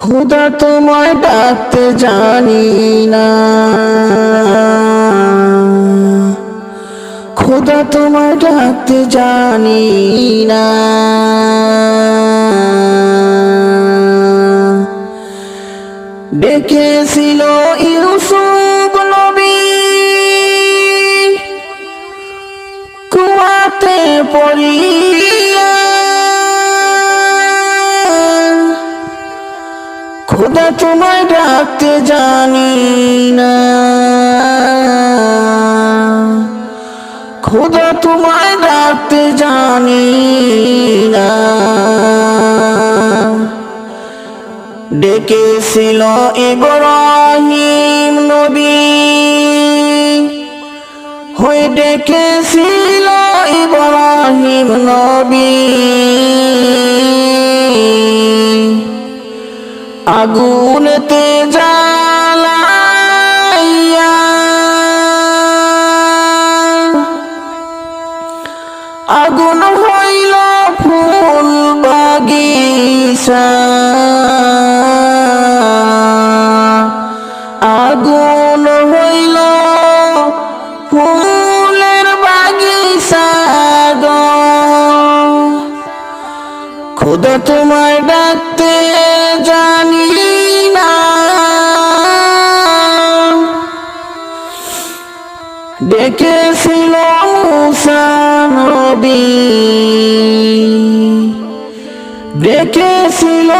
খুদা তোমায় ডাকতে জানি না। খুদা তোমায় ডাকতে জানি না। ডেকেছিল ইউসুফ নবী। কুয়াতে পড়িয়া খোদা তোমায় ডাকতে জানি না। খোদা তোমায় ডাকতে জানি না। ডেকেছিল ইব্রাহিম নবী। হয়ে ডেকেছিল ইব্রাহিম নবী। আগুনতে জ্বালাইয়া। আগুন হইল ফুল বাগিচা। তোমায় ডাকতে জানি না। ডেকেছিল নবী। ডেকেছিল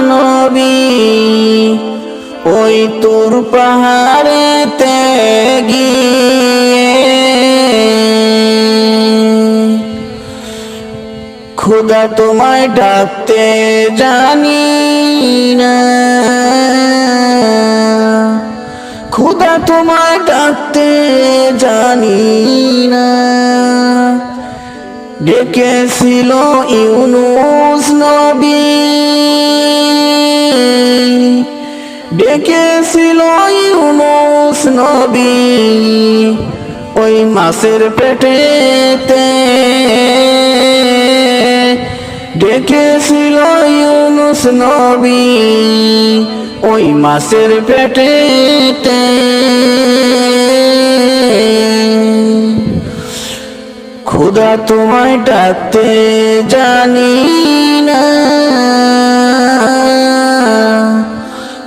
নবী। ওই তোর পাহাড়েতে গিয়ে খুদা তোমায় ডাকতে জানি না। খুদা তোমায় ডাকতে জানি না। ডেকেছিল ইউনুস নবী। ডেকেছিল ইউনুস নবী। ওই মাসের পেটেতে ডেকেছিল ইউনুস নবী? ওই মাসের পেটেতে খুদা তোমায় ডাকতে জানি না।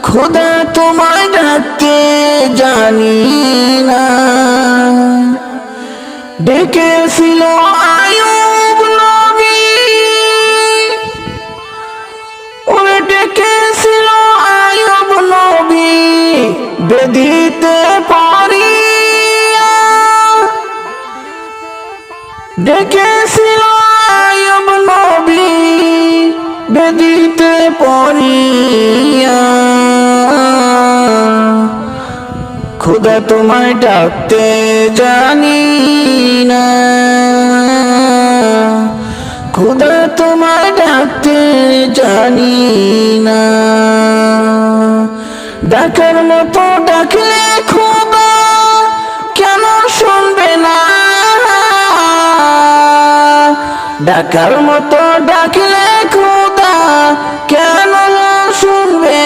খুদা তোমায় ডাকতে জানি না। ডেকেছিল আয়ুব আয়ুব নবী বেদিতে পড়িয়া খুদা তোমায় ডাকতে জানি না খুদা তোমায় ডাকতে জানি না ডাকার মতো ডাকলে খুদা কেন শুনবে না? ডাকার মতো ডাকলে খোদা কেন শুনবে